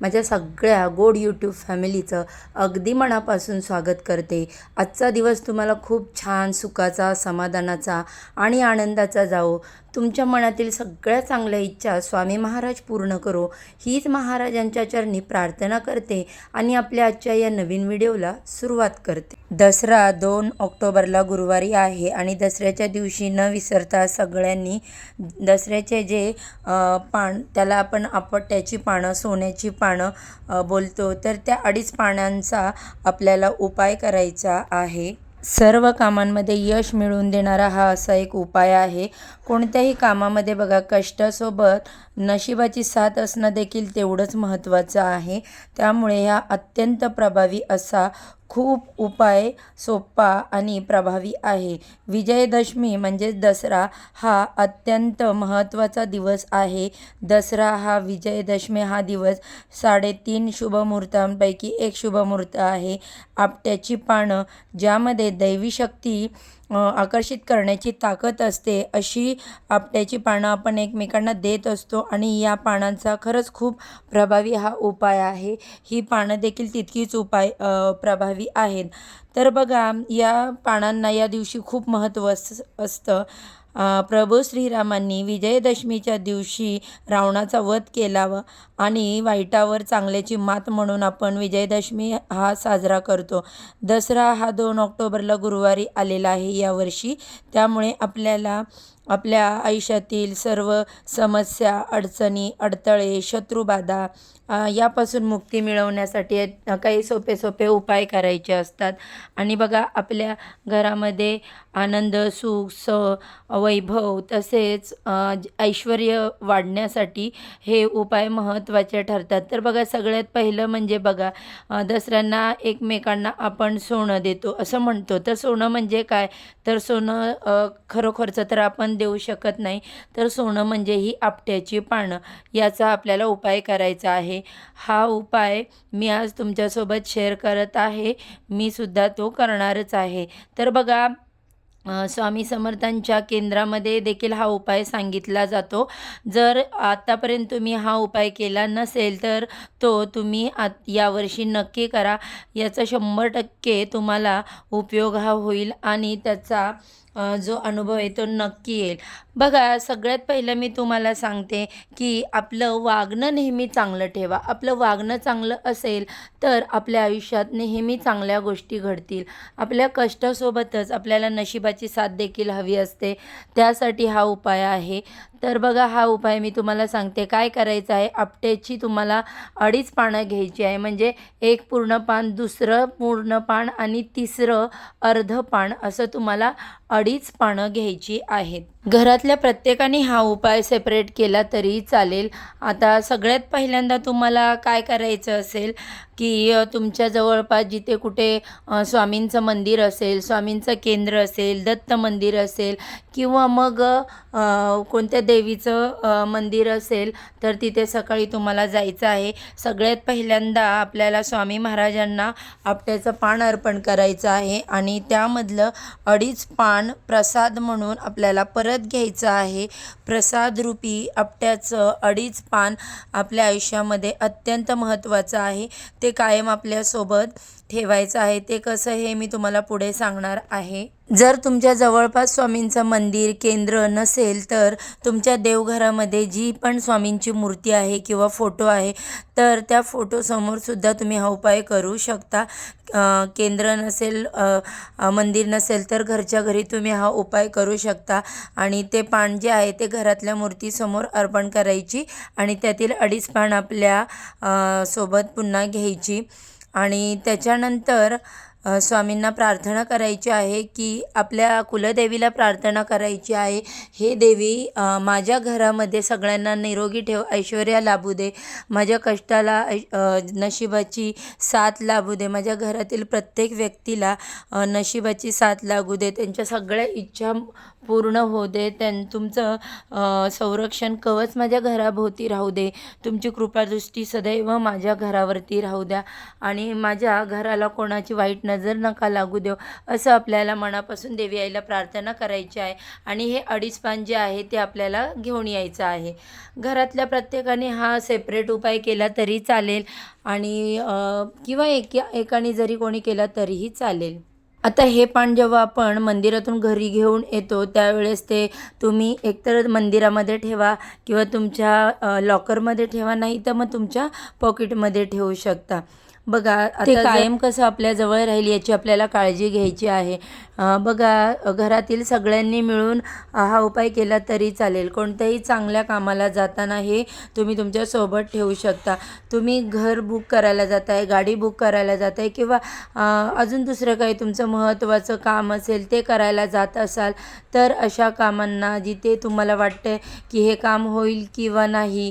माझ्या सगळ्या गोड यूट्यूब फॅमिलीचं अगदी मनापासून स्वागत करते. आजचा दिवस तुम्हाला खूप छान सुखाचा समाधानाचा आणि आनंदाचा जाओ तुमच्या मनातील सगळ्या चांगल्या इच्छा स्वामी महाराज पूर्ण करो. हीच महाराजांच्या चरणी प्रार्थना करते आणि आपल्या आजच्या या नवीन व्हिडिओला सुरुवात करते. दसरा दोन ऑक्टोबरला गुरुवारी आहे आणि दसऱ्याच्या दिवशी न विसरता सगळ्यांनी दसऱ्याचे जे पान त्याला आपण आपट्याची पानं सोन्याची पानं पानं बोलतो तर त्या अडीच पानांचा आपल्याला उपाय करायचा आहे. सर्व कामांमध्ये यश मिळवून देणारा हा असा एक उपाय आहे. कोणत्याही कामामध्ये बघा कष्टासोबत नशिबाची साथ असणं देखील तेवढंच महत्त्वाचं आहे. त्यामुळे हा अत्यंत प्रभावी असा खूप उपाय सोपा आणि प्रभावी आहे. विजयदशमी म्हणजेच दसरा हा अत्यंत महत्त्वाचा दिवस आहे. दसरा हा विजयदशमी हा दिवस साडेतीन शुभमुहूर्तांपैकी एक शुभमुहूर्त आहे. आपट्याची पानं ज्यामध्ये दैवी शक्ती आकर्षित करण्याची ताकद असते अशी आपट्याची पानं आपण एकमेकांना देत असतो आणि या पानांचा खरंच खूप प्रभावी हा उपाय आहे. ही पानं देखील तितकीच उपाय प्रभावी आहेत. तर बघा या पानांना या दिवशी खूप महत्त्व अस असतं. प्रभू श्रीरामांनी विजयदशमीच्या दिवशी रावणाचा वध केला व आणि वाईटावर चांगल्याची मात म्हणून आपण विजयदशमी हा साजरा करतो. दसरा हा दोन ऑक्टोबरला गुरुवारी आलेला आहे यावर्षी त्यामुळे आपल्याला आपल्या आयुष्यातील सर्व समस्या अडचणी अडथळे शत्रुबाधा यापासून मुक्ती मिळवण्यासाठी काही सोपे सोपे उपाय करायचे असतात. आणि बघा आपल्या घरामध्ये आनंद सुख स वैभव तसेच ऐश्वर ऐश्वर्य वाढण्यासाठी हे उपाय महत्त्वाचे ठरतात. तर बघा सगळ्यात पहिलं म्हणजे बघा दसऱ्यांना एकमेकांना आपण सोनं देतो असं म्हणतो. तर सोनं म्हणजे काय? तर सोनं खरोखरचं तर आपण देऊ शकत नाही. तर सोनं म्हणजे ही आपट्याची पानं. याचा आपल्याला उपाय करायचा आहे. हा उपाय मी आज तुमच्यासोबत शेअर करत आहे. मी सुद्धा तो करणारच आहे. तर बघा स्वामी समर्थांच्या केंद्रामध्ये देखील हा उपाय सांगितला जातो. जर आत्तापर्यंत तुम्ही हा उपाय केला नसेल तर तो तुम्ही आत यावर्षी नक्की करा. याचा शंभर टक्के तुम्हाला उपयोग हा होईल आणि त्याचा जो अनुभव आहे तो नक्की येईल. बघा सगळ्यात पहिलं मी तुम्हाला सांगते की आपलं वागणं नेहमी चांगलं ठेवा. आपलं वागणं चांगलं असेल तर आपल्या आयुष्यात नेहमी चांगल्या गोष्टी घडतील. आपल्या कष्टासोबतच आपल्याला नशिबाची साथ देखील हवी असते. त्यासाठी हा उपाय आहे. तर बघा हा उपाय मी तुम्हाला सांगते. काय करायचं आहे? आपट्याची तुम्हाला अडीच पानं घ्यायची आहे. म्हणजे एक पूर्ण पान दुसरं पूर्ण पान आणि तिसरं अर्ध पान असं तुम्हाला अडीच पानं घ्यायची आहेत. घरातल्या प्रत्येकाने हा उपाय सेपरेट केला तरी चालेल. आता सगळ्यात पहिल्यांदा तुम्हाला काय करायचं असेल की तुमच्या जवळपास जिथे कुठे स्वामींचं मंदिर असेल स्वामींचं केंद्र असेल दत्त मंदिर असेल किंवा मग कोणत्या कोणत्या देवीचं मंदिर असेल तर तिथे सकाळी तुम्हाला जायचं आहे. सगळ्यात पहिल्यांदा आपल्याला स्वामी महाराजांना आपट्याचं पान अर्पण करायचं आहे आणि त्यामधलं अडीच पान प्रसाद म्हणून आपल्याला परत घ्यायचं आहे. प्रसादरूपी आपट्याचं अडीच पान आपल्या आयुष्यामध्ये अत्यंत महत्त्वाचं आहे. ते कायम आपल्यासोबत ठेवायचं आहे ते कसं हे मी तुम्हाला पुढे सांगणार आहे. जर तुमच्या जवळपास स्वामींचं मंदिर केंद्र नसेल तर तुमच्या देवघरामध्ये जी पण स्वामींची मूर्ती आहे किंवा फोटो आहे तर त्या फोटोसमोरसुद्धा तुम्ही हा उपाय करू शकता. केंद्र नसेल मंदिर नसेल तर घरच्या घरी तुम्ही हा उपाय करू शकता आणि ते पान जे आहे ते घरातल्या मूर्तीसमोर अर्पण करायची आणि त्यातील अडीच पान आपल्यासोबत पुन्हा घ्यायची. आणि त्याच्यानंतर स्वामींना प्रार्थना करायची आहे की आपल्या कुलदेवीला प्रार्थना करायची आहे. हे देवी माझ्या घरामध्ये सगळ्यांना निरोगी ठेव ऐश्वर्या लाभू दे. माझ्या कष्टाला ऐ नशिबाची साथ लाभू दे. माझ्या घरातील प्रत्येक व्यक्तीला नशिबाची साथ लागू दे. त्यांच्या सगळ्या इच्छा पूर्ण होऊ दे. त्यां तुमचं संरक्षण कवच माझ्या घराभोवती राहू दे. तुमची कृपादृष्टी सदैव माझ्या घरावरती राहू द्या. आणि माझ्या घराला कोणाची वाईट न नजर नका लागू देव असं आपल्याला मनापासून देवी आईला प्रार्थना करायची आहे. आणि हे अडीच पान जे आहे ते आपल्याला घेऊन यायचं आहे. घरातल्या प्रत्येकाने हा सेपरेट उपाय केला तरी चालेल. आणि किंवा एक एकाने जरी कोणी केला तरीही चालेल. आता हे पान जेव्हा आपण मंदिरातून घरी घेऊन येतो त्यावेळेस ते तुम्ही एकतर मंदिरामध्ये ठेवा किंवा तुमच्या लॉकरमध्ये ठेवा नाही तर मग तुमच्या पॉकेटमध्ये ठेवू शकता. बघा आता ते कायम कसं आपल्याजवळ राहील याची आपल्याला काळजी घ्यायची आहे. बघा घरातील सगळ्यांनी मिळून हा उपाय केला तरी चालेल. कोणत्याही चांगल्या कामाला जाताना हे तुम्ही तुमच्यासोबत ठेवू शकता. तुम्ही घर बुक करायला जाताय गाडी बुक करायला जाताय किंवा अ, अजून दुसरं काही तुमचं महत्त्वाचं काम असेल ते करायला जात असाल तर अशा कामांना जिथे तुम्हाला वाटतं की हे काम होईल किंवा नाही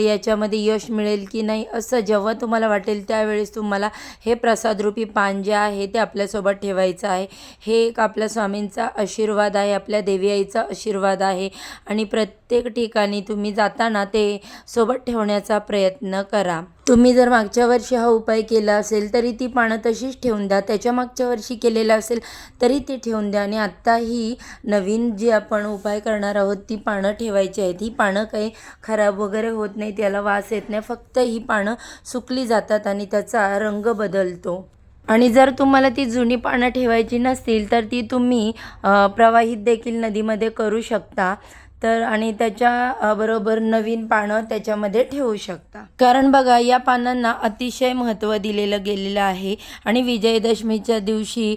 याच्यामध्ये यश मिळेल की नाही असं जेव्हा तुम्हाला वाटेल त्यावेळेस तुम्हाला हे प्रसादरूपी पान जे आहे ते आपल्यासोबत ठेवायचं आहे. हे एक आपल्या स्वामींचा आशीर्वाद आहे आपल्या देवी आईचा आशीर्वाद आहे आणि प्रत्येक ठिकाणी तुम्ही जाताना ते सोबत ठेवण्याचा प्रयत्न करा. तुम्ही जर मागच्या वर्षी हा उपाय केला असेल तरी ती पानं तशीच ठेवून द्या. त्याच्या मागच्या वर्षी केलेला असेल तरी ती ठेवून द्या. आणि आत्ता ही नवीन जी आपण उपाय करणार आहोत ती पानं ठेवायची आहेत. ही पानं काही खराब वगैरे होत नाही त्याला वास येत नाही. फक्त ही पानं सुकली जातात आणि त्याचा रंग बदलतो. आणि जर तुम्हाला ती जुनी पानं ठेवायची नसतील तर ती तुम्ही प्रवाहित देखील नदीमध्ये करू शकता. तर आणि त्याच्या बरोबर नवीन पानं त्याच्यामध्ये ठेवू शकता. कारण बघा या पानांना अतिशय महत्त्व दिलेलं गेलेलं आहे. आणि विजयदशमीच्या दिवशी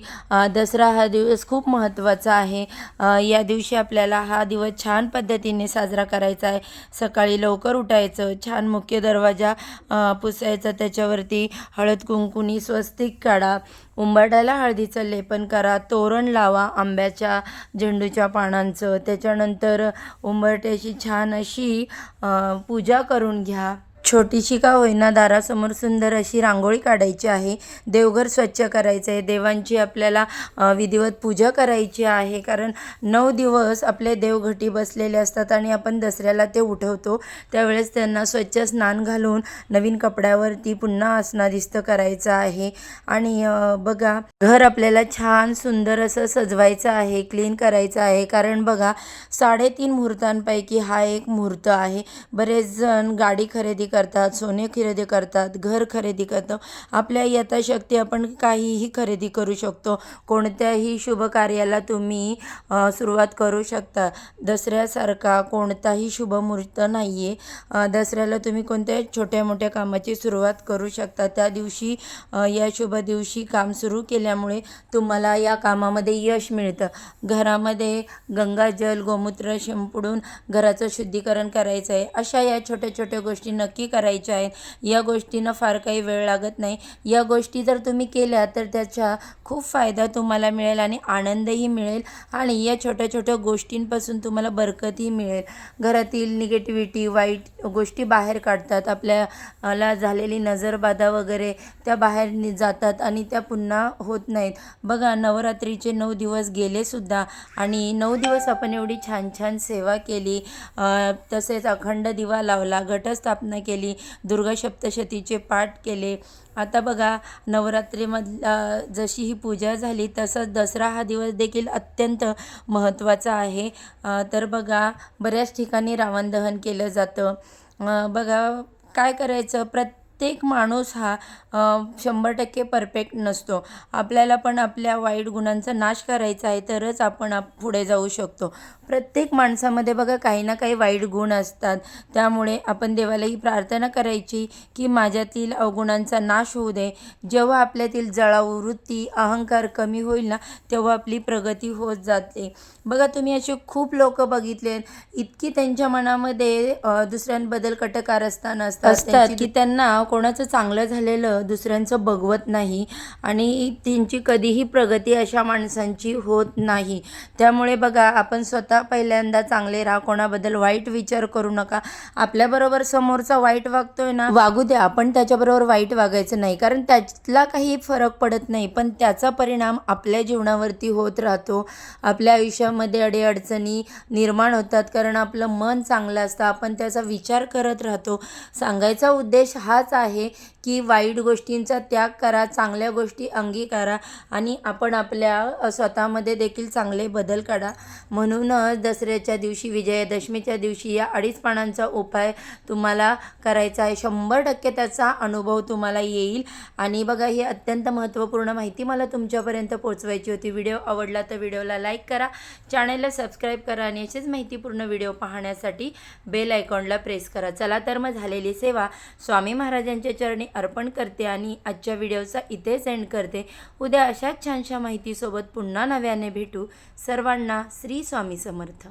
दसरा हा दिवस खूप महत्त्वाचा आहे. या दिवशी आपल्याला हा दिवस छान पद्धतीने साजरा करायचा आहे. सकाळी लवकर उठायचं छान मुख्य दरवाजा पुसायचा त्याच्यावरती हळद कुंकुनी स्वस्तिक काढा उंबरड्याला हळदीचं लेपन करा तोरण लावा आंब्याच्या झेंडूच्या पानांचं. त्याच्यानंतर उंबरठ्याची छान अशी पूजा करून घ्या. छोटीशी का होईना दारासमोर सुंदर अशी रांगोळी काढायची आहे. देवघर स्वच्छ करायचं आहे. देवांची आपल्याला विधिवत पूजा करायची आहे. कारण नऊ दिवस आपले देवघटी बसलेले असतात आणि आपण दसऱ्याला ते उठवतो. त्यावेळेस त्यांना स्वच्छ स्नान घालून नवीन कपड्यावरती पुन्हा आसनादिस्त करायचं आहे. आणि बघा घर आपल्याला छान सुंदर असं सजवायचं आहे क्लीन करायचं आहे. कारण बघा साडेतीन मुहूर्तांपैकी हा एक मुहूर्त आहे. बरेच जण गाडी खरेदी करतात सोने खरेदी करतात घर खरेदी करतो. आपल्या यथाशक्ती आपण काहीही खरेदी करू शकतो. कोणत्याही शुभ कार्याला तुम्ही सुरुवात करू शकता. दसऱ्यासारखा कोणताही शुभमुहूर्त नाही आहे दसऱ्याला तुम्ही कोणत्याही छोट्या मोठ्या कामाची सुरुवात करू शकता? त्या दिवशी या शुभ दिवशी काम सुरू केल्यामुळे तुम्हाला या कामामध्ये यश मिळतं. घरामध्ये गंगाजल गोमूत्र शिंपडून घराचं शुद्धीकरण करायचं आहे अशा या छोट्या छोट्या गोष्टी नक्की करायच्या आहेत. या गोष्टींना फार काही वेळ लागत नाही. या गोष्टी जर तुम्ही केल्या तर त्याचा खूप फायदा तुम्हाला मिळेल आणि आनंदही मिळेल आणि या छोट्या छोट्या गोष्टींपासून तुम्हाला बरकतही मिळेल. घरातील निगेटिव्हिटी वाईट गोष्टी बाहेर काढतात. आपल्याला झालेली नजरबाधा वगैरे त्या बाहेर नि जातात आणि त्या पुन्हा होत नाहीत. बघा नवरात्रीचे नऊ दिवस गेलेसुद्धा आणि नऊ दिवस आपण एवढी छान छान सेवा केली. तसेच अखंड दिवा लावला घटस्थापना केली. दुर्गा सप्तशतीचे पाठ केले. आता बघा नवरात्रीमधला जशी ही पूजा झाली तसंच दसरा हा दिवस देखील अत्यंत महत्त्वाचा आहे. तर बघा बऱ्याच ठिकाणी रावण दहन केलं जातं. बघा काय करायचं? प्रत्येक माणूस हा शंभर टक्के परफेक्ट नसतो. आपल्याला पण आपल्या वाईट गुणांचा नाश करायचा आहे तरच आपण आप पुढे जाऊ शकतो. प्रत्येक माणसामध्ये बघा काही ना काही वाईट गुण असतात. त्यामुळे आपण देवाला ही प्रार्थना करायची की माझ्यातील अवगुणांचा नाश होऊ दे. जेव्हा आपल्यातील जळाऊ वृत्ती अहंकार कमी होईल ना तेव्हा आपली प्रगती होत जाते. बघा तुम्ही असे खूप लोक बघितले. इतकी त्यांच्या मनामध्ये दुसऱ्यांबद्दल कटकार असताना असतात असतात की त्यांना कोणाचं चांगलं झालेलं दुसऱ्यांचं बघवत नाही आणि त्यांची कधीही प्रगती अशा माणसांची होत नाही. त्यामुळे बघा आपण स्वतः पहिल्यांदा चांगले राहा कोणाबद्दल वाईट विचार करू नका. आपल्याबरोबर समोरचा वाईट वागतोय ना वागू द्या. आपण त्याच्याबरोबर वाईट वागायचं नाही कारण त्यातला काही फरक पडत नाही पण त्याचा परिणाम आपल्या जीवनावरती होत राहतो. आपल्या आयुष्यामध्ये अडीअडचणी निर्माण होतात कारण आपलं मन चांगलं असतं. आपण त्याचा विचार करत राहतो. सांगायचा उद्देश हाच आहे. की वाईट गोष्टींचा त्याग करा चांगल्या गोष्टी अंगीकारा आणि आपण आपल्या स्वतःमध्ये देखील चांगले बदल काढा. म्हणूनच दसऱ्याच्या दिवशी विजयादशमीच्या दिवशी या अडीच पानांचा उपाय तुम्हाला करायचा आहे. शंभर टक्के त्याचा अनुभव तुम्हाला येईल. आणि बघा ही अत्यंत महत्त्वपूर्ण माहिती मला तुमच्यापर्यंत पोहोचवायची होती. व्हिडिओ आवडला तर व्हिडिओला लाईक करा चॅनलला सबस्क्राईब करा आणि असेच माहितीपूर्ण व्हिडिओ पाहण्यासाठी बेल आयकॉनला प्रेस करा. चला तर मग झालेली सेवा स्वामी महाराजांच्या चरणी अर्पण करते आणि आजच्या व्हिडिओचा इथेच एंड करते. उद्या अशाच छानशा माहितीसोबत पुन्हा नव्याने भेटू. सर्वांना श्री स्वामी समर्थ.